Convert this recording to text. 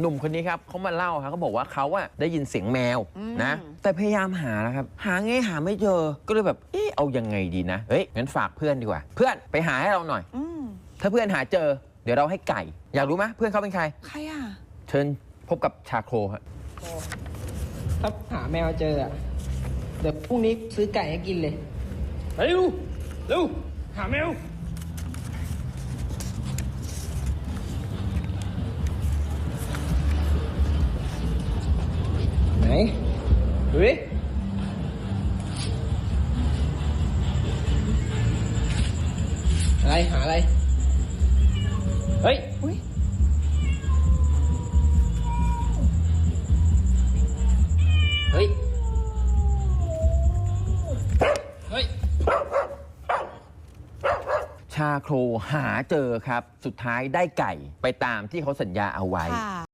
หนุ่มคนนี้ครับเขามาเล่าครับเขาบอกว่าเขาอะได้ยินเสียงแมวอืมนะ แต่พยายามหานะครับ หาไงหาไม่เจอก็เลยแบบเอ๊ะเอายังไงดีนะเฮ้ยงั้นฝากเพื่อนดีกว่า เพื่อนไปหาให้เราหน่อยอืมถ้าเพื่อนหาเจอ เดี๋ยวเราให้ไก่ อยากรู้ไหมเพื่อนเขาเป็นใคร ใครอะ เชิญพบกับชาโครฮะถ้าหาแมวเจออะเดี๋ยวพรุ่งนี้ซื้อไก่ให้กินเลยเร็วเร็วหาแมว ไหนดูดิอะไรหาอะไร เฮ้ยอุ้ยเฮ้ย เฮ้ย ชาโครหาเจอครับ สุดท้ายได้ไก่ไปตามที่เขาสัญญาเอาไว้ค่ะ